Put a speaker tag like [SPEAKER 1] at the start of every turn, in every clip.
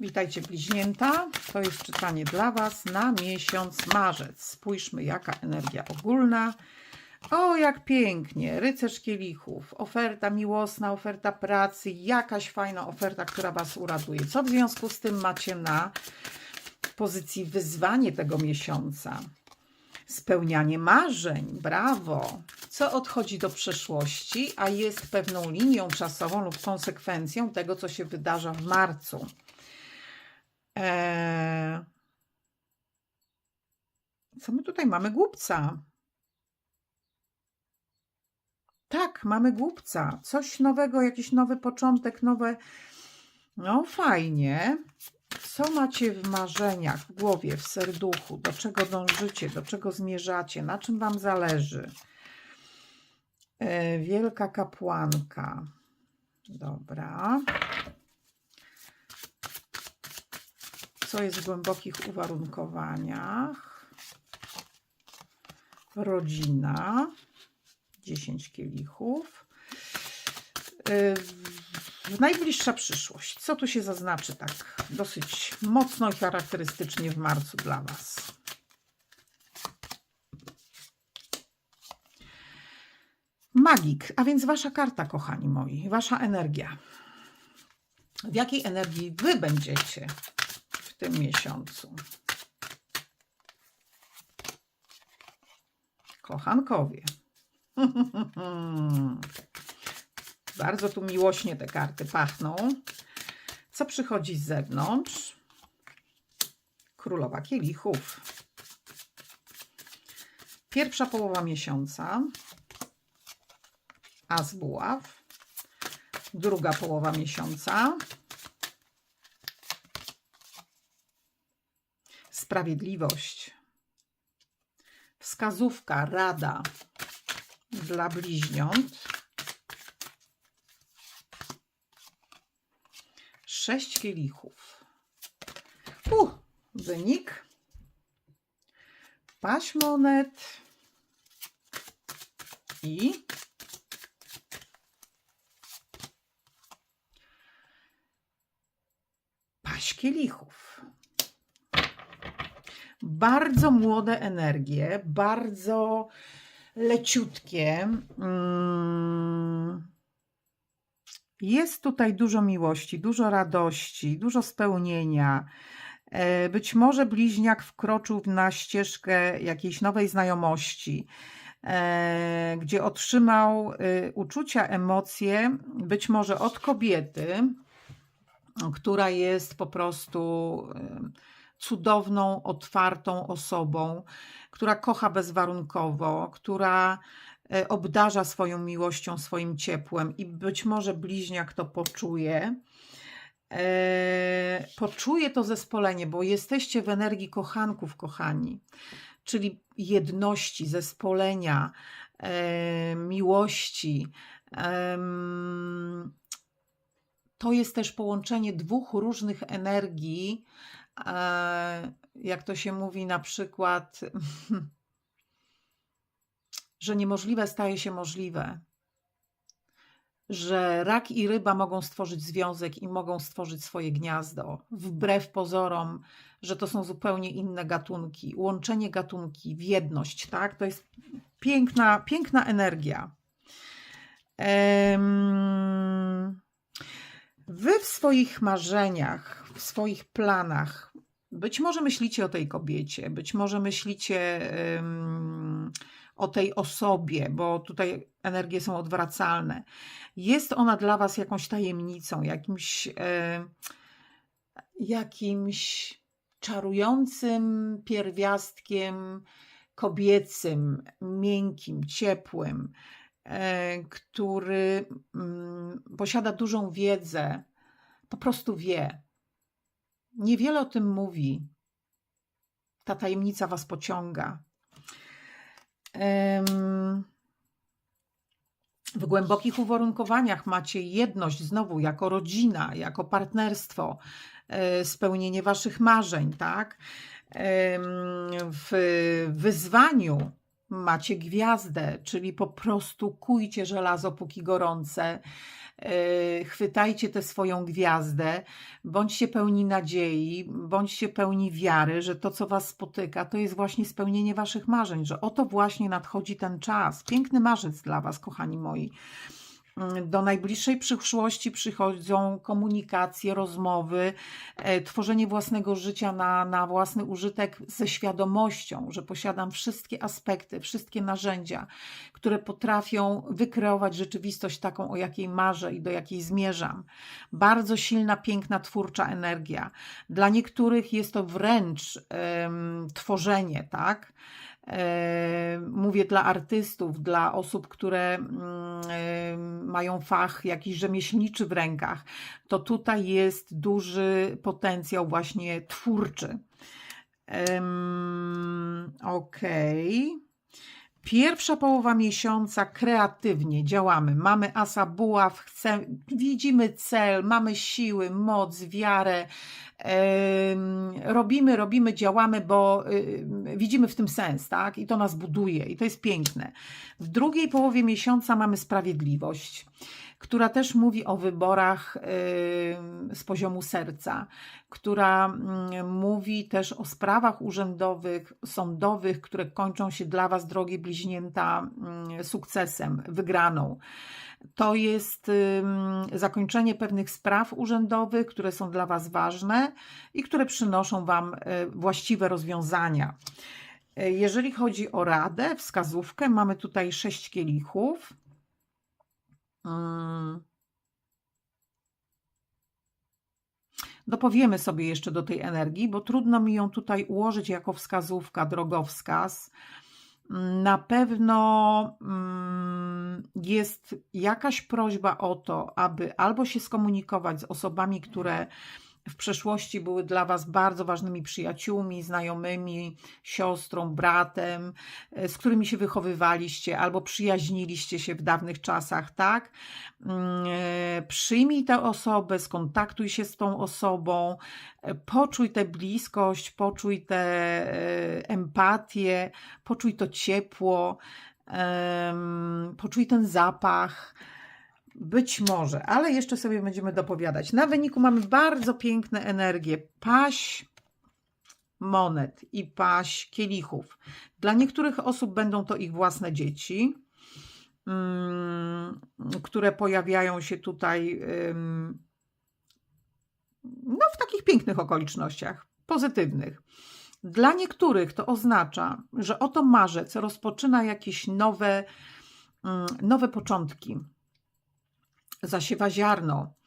[SPEAKER 1] Witajcie bliźnięta. To jest czytanie dla Was na miesiąc marzec. Spójrzmy, jaka energia ogólna. O, jak pięknie. Rycerz kielichów. Oferta miłosna, oferta pracy. Jakaś fajna oferta, która Was uraduje. Co w związku z tym macie na pozycji wyzwanie tego miesiąca? Spełnianie marzeń. Brawo. Co odchodzi do przeszłości, a jest pewną linią czasową lub konsekwencją tego, co się wydarza w marcu. Eee, co my tutaj mamy? Głupca. Tak, mamy głupca. Coś nowego, jakiś nowy początek, nowe. No, fajnie. Co macie w marzeniach, w głowie, w serduchu? Do czego dążycie? Do czego zmierzacie? Na czym Wam zależy? E, wielka kapłanka. Dobra. Co jest w głębokich uwarunkowaniach. Rodzina, 10 kielichów. Yy, Najbliższa przyszłość. Co tu się zaznaczy tak dosyć mocno i charakterystycznie w marcu dla Was? Magik, a więc Wasza karta, kochani moi, Wasza energia. W jakiej energii Wy będziecie w tym miesiącu? Kochankowie. Bardzo tu miłośnie te karty pachną. Co przychodzi z zewnątrz? Królowa kielichów. Pierwsza połowa miesiąca. As buław. Druga połowa miesiąca. Sprawiedliwość. Wskazówka, rada dla bliźniąt. Sześć kielichów. Uh, wynik. Paść monet. I paść kielichów. Bardzo młode energie, bardzo leciutkie. Mm. Jest tutaj dużo miłości, dużo radości, dużo spełnienia. E, Być może bliźniak wkroczył na ścieżkę jakiejś nowej znajomości, e, gdzie otrzymał y, uczucia, emocje, być może od kobiety, która jest po prostu y, cudowną, otwartą osobą, która kocha bezwarunkowo, która e, obdarza swoją miłością, swoim ciepłem i być może bliźniak to poczuje. E, Poczuje to zespolenie, bo jesteście w energii kochanków, kochani, czyli jedności, zespolenia, e, miłości. To jest też połączenie dwóch różnych energii, jak to się mówi, na przykład, że niemożliwe staje się możliwe, że rak i ryba mogą stworzyć związek i mogą stworzyć swoje gniazdo, wbrew pozorom, że to są zupełnie inne gatunki. Łączenie gatunki w jedność, tak? To jest piękna, piękna energia. Em, Wy w swoich marzeniach, w swoich planach, być może myślicie o tej kobiecie, być może myślicie ym, o tej osobie, bo tutaj energie są odwracalne. Jest ona dla Was jakąś tajemnicą, jakimś, jakimś czarującym pierwiastkiem kobiecym, miękkim, ciepłym, który mm, posiada dużą wiedzę, po prostu wie. Niewiele o tym mówi. Ta tajemnica Was pociąga. W głębokich uwarunkowaniach macie jedność znowu jako rodzina, jako partnerstwo, e, spełnienie Waszych marzeń, tak? W wyzwaniu macie gwiazdę, czyli po prostu kujcie żelazo póki gorące. e, chwytajcie tę swoją gwiazdę, bądźcie pełni nadziei, bądźcie pełni wiary, że to, co Was spotyka, to jest właśnie spełnienie Waszych marzeń, że oto właśnie nadchodzi ten czas. Piękny marzec dla Was, kochani moi. Mm, Do najbliższej przyszłości przychodzą komunikacje, rozmowy, e, tworzenie własnego życia na, na własny użytek ze świadomością, że posiadam wszystkie aspekty, wszystkie narzędzia, które potrafią wykreować rzeczywistość taką, o jakiej marzę i do jakiej zmierzam. Bardzo silna, piękna, twórcza energia. Dla niektórych jest to wręcz tworzenie, tak? E, Mówię dla artystów, dla osób, które mm, e, mają fach jakiś rzemieślniczy w rękach, to tutaj jest duży potencjał właśnie twórczy. Okej. Pierwsza połowa miesiąca kreatywnie działamy. Mamy asa buław, widzimy cel, mamy siły, moc, wiarę. robimy, robimy, działamy, bo widzimy w tym sens, tak? I to nas buduje, i to jest piękne. W drugiej połowie miesiąca mamy sprawiedliwość, która też mówi o wyborach z poziomu serca, która mówi też o sprawach urzędowych, sądowych, które kończą się dla Was, drogie bliźnięta, sukcesem, wygraną. To jest zakończenie pewnych spraw urzędowych, które są dla Was ważne i które przynoszą Wam y, właściwe rozwiązania. Y, Jeżeli chodzi o radę, wskazówkę, mamy tutaj sześć kielichów. Dopowiemy sobie jeszcze do tej energii, bo trudno mi ją tutaj ułożyć jako wskazówka, drogowskaz. Na pewno mm, jest jakaś prośba o to, aby albo się skomunikować z osobami, które w przeszłości były dla Was bardzo ważnymi przyjaciółmi, znajomymi, siostrą, bratem, e, z którymi się wychowywaliście albo przyjaźniliście się w dawnych czasach, tak? Mm, e, Przyjmij tę osobę, skontaktuj się z tą osobą, e, poczuj tę bliskość, poczuj tę empatię, poczuj to ciepło, poczuj ten zapach. Być może, ale jeszcze sobie będziemy dopowiadać. Na wyniku mamy bardzo piękne energie. Paść monet i paść kielichów. Dla niektórych osób będą to ich własne dzieci, mm, które pojawiają się tutaj no, w takich pięknych okolicznościach, pozytywnych. Dla niektórych to oznacza, że oto marzec rozpoczyna jakieś nowe, mm, nowe początki zasiewa ziarno.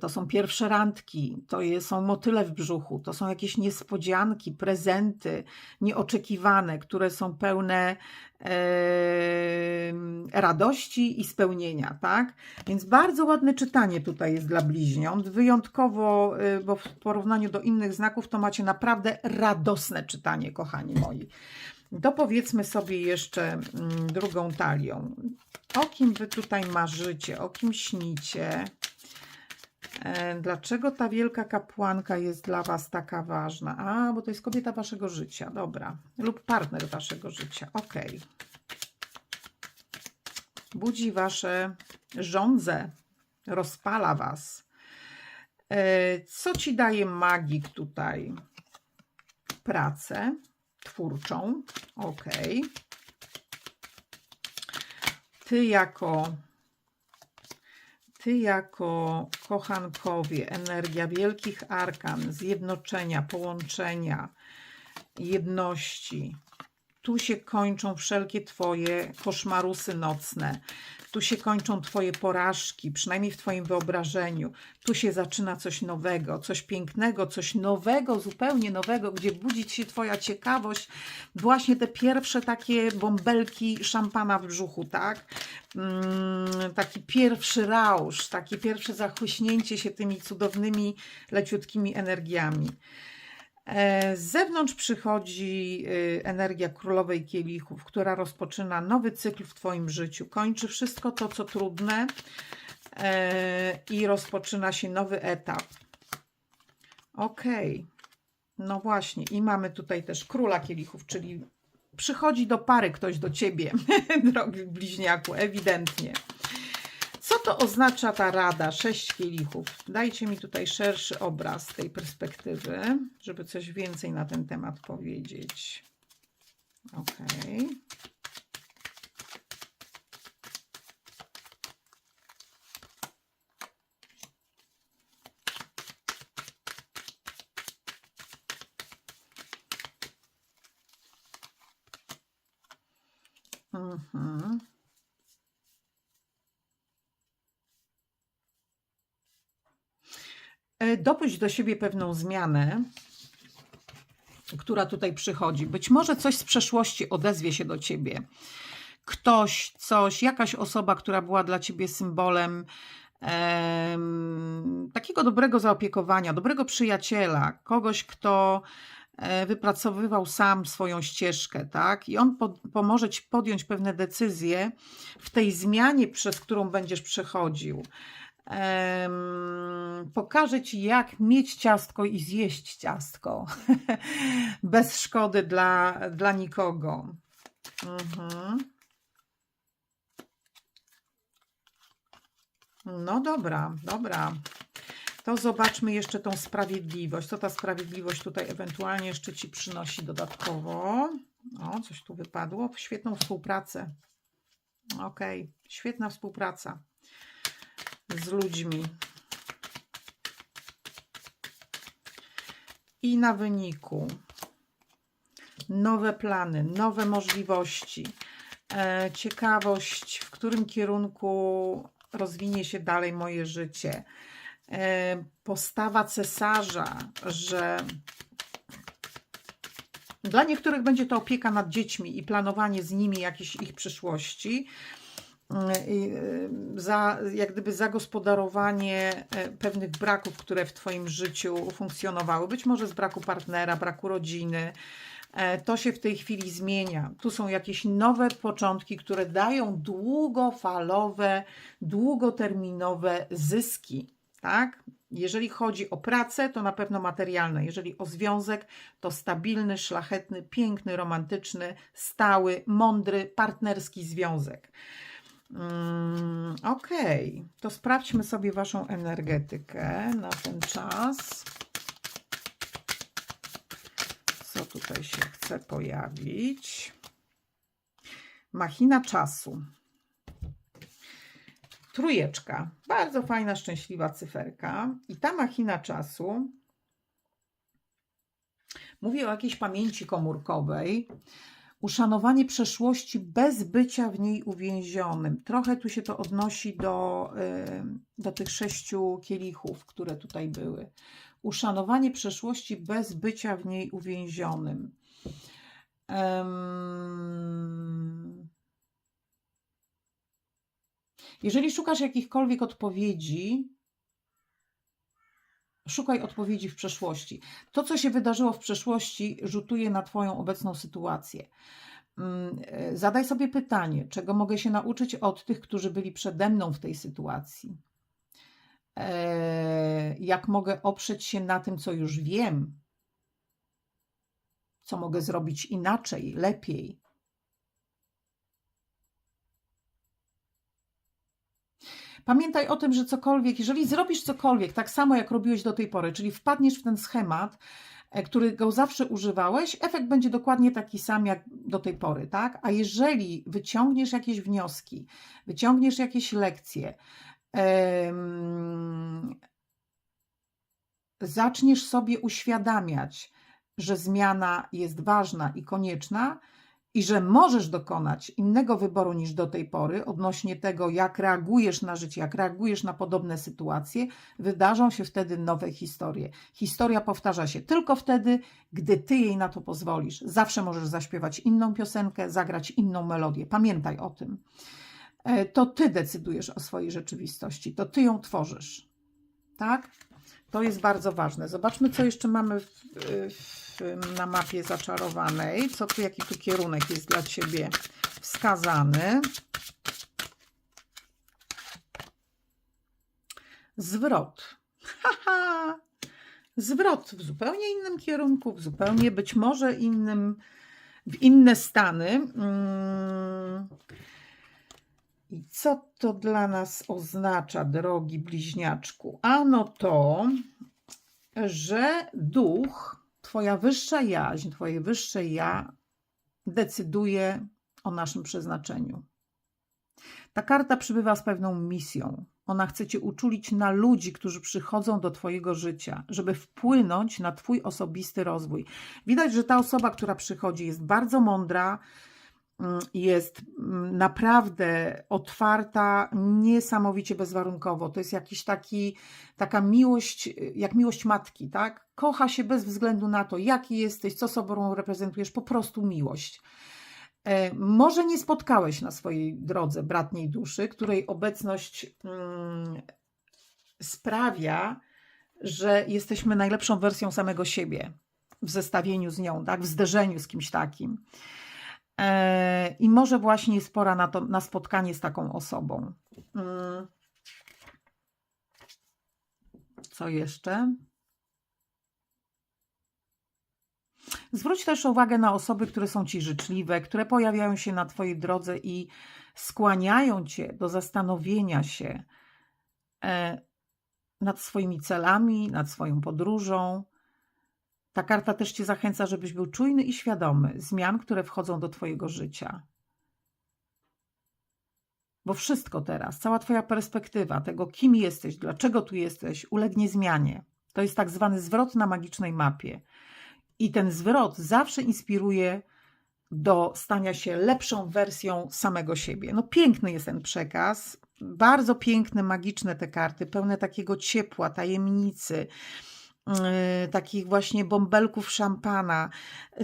[SPEAKER 1] To są pierwsze randki, to są motyle w brzuchu, to są jakieś niespodzianki, prezenty nieoczekiwane, które są pełne em, radości i spełnienia, tak? Więc bardzo ładne czytanie tutaj jest dla bliźniąt. Wyjątkowo, y, bo w porównaniu do innych znaków, to macie naprawdę radosne czytanie, kochani moi. Dopowiedzmy sobie jeszcze mm, drugą talią. O kim wy tutaj marzycie, o kim śnicie? E, Dlaczego ta wielka kapłanka jest dla was taka ważna? A, bo to jest kobieta waszego życia, dobra. Lub partner waszego życia, okej. Budzi wasze żądze, rozpala was. E, Co ci daje magik tutaj? Pracę twórczą, okej. Ty jako ty jako kochankowie, energia wielkich arkan, zjednoczenia, połączenia, jedności. Tu się kończą wszelkie Twoje koszmarusy nocne. Tu się kończą Twoje porażki, przynajmniej w Twoim wyobrażeniu. Tu się zaczyna coś nowego, coś pięknego, coś nowego, zupełnie nowego, gdzie budzić się Twoja ciekawość. Właśnie te pierwsze takie bąbelki szampana w brzuchu, tak? Mm, taki pierwszy rausz, takie pierwsze zachłyśnięcie się tymi cudownymi, leciutkimi energiami. E, Z zewnątrz przychodzi y, energia królowej kielichów, która rozpoczyna nowy cykl w Twoim życiu. Kończy wszystko to, co trudne e, i rozpoczyna się nowy etap. Okej. No właśnie. I mamy tutaj też króla kielichów, czyli przychodzi do pary ktoś do Ciebie, drogi bliźniaku, ewidentnie. To oznacza ta rada? Sześć kielichów. Dajcie mi tutaj szerszy obraz tej perspektywy, żeby coś więcej na ten temat powiedzieć. Okej. Mhm. Dopuść do siebie pewną zmianę, która tutaj przychodzi. Być może coś z przeszłości odezwie się do ciebie. Ktoś, coś, jakaś osoba, która była dla ciebie symbolem em, takiego dobrego zaopiekowania, dobrego przyjaciela, kogoś, kto e, wypracowywał sam swoją ścieżkę, tak? I on po, pomoże ci podjąć pewne decyzje w tej zmianie, przez którą będziesz przechodził. Em, pokaże ci, jak mieć ciastko i zjeść ciastko bez szkody dla, dla nikogo. Mhm. No dobra, dobra. To zobaczmy jeszcze tą sprawiedliwość. Co ta sprawiedliwość tutaj ewentualnie jeszcze ci przynosi dodatkowo? O, coś tu wypadło. Świetną współpracę. Okej, świetna współpraca z ludźmi. I na wyniku nowe plany, nowe możliwości, e, ciekawość, w którym kierunku rozwinie się dalej moje życie. E, postawa cesarza, że dla niektórych będzie to opieka nad dziećmi i planowanie z nimi jakiejś ich przyszłości. I, y, za, jak gdyby zagospodarowanie e, pewnych braków, które w Twoim życiu funkcjonowały, być może z braku partnera, braku rodziny. E, To się w tej chwili zmienia. Tu są jakieś nowe początki, które dają długofalowe, długoterminowe zyski. Tak? Jeżeli chodzi o pracę, to na pewno materialne. Jeżeli o związek, to stabilny, szlachetny, piękny, romantyczny, stały, mądry, partnerski związek. Mm, Okej, to sprawdźmy sobie Waszą energetykę na ten czas. Co tutaj się chce pojawić? Machina czasu. Trójeczka. Bardzo fajna, szczęśliwa cyferka. I ta machina czasu mówi o jakiejś pamięci komórkowej, uszanowanie przeszłości bez bycia w niej uwięzionym. Trochę tu się to odnosi do, y, do tych sześciu kielichów, które tutaj były. Uszanowanie przeszłości bez bycia w niej uwięzionym. Jeżeli szukasz jakichkolwiek odpowiedzi, szukaj odpowiedzi w przeszłości. To, co się wydarzyło w przeszłości, rzutuje na Twoją obecną sytuację. Mm, e, Zadaj sobie pytanie, czego mogę się nauczyć od tych, którzy byli przede mną w tej sytuacji. E, Jak mogę oprzeć się na tym, co już wiem, co mogę zrobić inaczej, lepiej. Pamiętaj o tym, że cokolwiek, jeżeli zrobisz cokolwiek tak samo jak robiłeś do tej pory, czyli wpadniesz w ten schemat, e, którego zawsze używałeś, efekt będzie dokładnie taki sam jak do tej pory, tak? A jeżeli wyciągniesz jakieś wnioski, wyciągniesz jakieś lekcje, zaczniesz sobie uświadamiać, że zmiana jest ważna i konieczna i że możesz dokonać innego wyboru niż do tej pory odnośnie tego, jak reagujesz na życie, jak reagujesz na podobne sytuacje, wydarzą się wtedy nowe historie. Historia powtarza się tylko wtedy, gdy ty jej na to pozwolisz. Zawsze możesz zaśpiewać inną piosenkę, zagrać inną melodię. Pamiętaj o tym. E, To ty decydujesz o swojej rzeczywistości, to ty ją tworzysz. Tak? To jest bardzo ważne. Zobaczmy, co jeszcze mamy w, w, na mapie zaczarowanej. Co tu, jaki tu kierunek jest dla Ciebie wskazany. Zwrot. Haha. Zwrot w zupełnie innym kierunku, w zupełnie być może innym, w inne stany. Mm. I co to dla nas oznacza, drogi bliźniaczku? Ano to, że duch, Twoja wyższa jaźń, Twoje wyższe ja decyduje o naszym przeznaczeniu. Ta karta przybywa z pewną misją. Ona chce Cię uczulić na ludzi, którzy przychodzą do Twojego życia, żeby wpłynąć na Twój osobisty rozwój. Widać, że ta osoba, która przychodzi, jest bardzo mądra, jest mm, naprawdę otwarta, niesamowicie bezwarunkowo. To jest jakiś taki, taka miłość, jak miłość matki, tak? Kocha się bez względu na to, jaki jesteś, co sobą reprezentujesz, po prostu miłość. E, Może nie spotkałeś na swojej drodze bratniej duszy, której obecność mm, sprawia, że jesteśmy najlepszą wersją samego siebie w zestawieniu z nią, tak? w zderzeniu z kimś takim. E, I może właśnie jest pora na, to, na spotkanie z taką osobą. Mm. Co jeszcze? Zwróć też uwagę na osoby, które są ci życzliwe, które pojawiają się na Twojej drodze i skłaniają Cię do zastanowienia się e, nad swoimi celami, nad swoją podróżą. Ta karta też Cię zachęca, żebyś był czujny i świadomy zmian, które wchodzą do Twojego życia. Bo wszystko teraz, cała Twoja perspektywa tego, kim jesteś, dlaczego tu jesteś, ulegnie zmianie. To jest tak zwany zwrot na magicznej mapie. I ten zwrot zawsze inspiruje do stania się lepszą wersją samego siebie. No piękny jest ten przekaz, bardzo piękne, magiczne te karty, pełne takiego ciepła, tajemnicy, takich właśnie bąbelków szampana.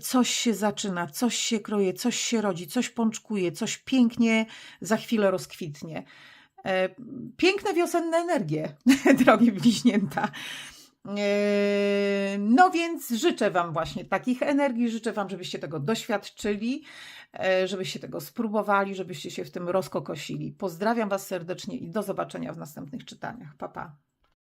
[SPEAKER 1] Coś się zaczyna, coś się kroje, coś się rodzi, coś pączkuje, coś pięknie za chwilę rozkwitnie. E, Piękne wiosenne energie, drogie bliźnięta. Eee, No więc życzę Wam właśnie takich energii, życzę Wam, żebyście tego doświadczyli, żebyście tego spróbowali, żebyście się w tym rozkokosili. Pozdrawiam Was serdecznie i do zobaczenia w następnych czytaniach. Pa, pa.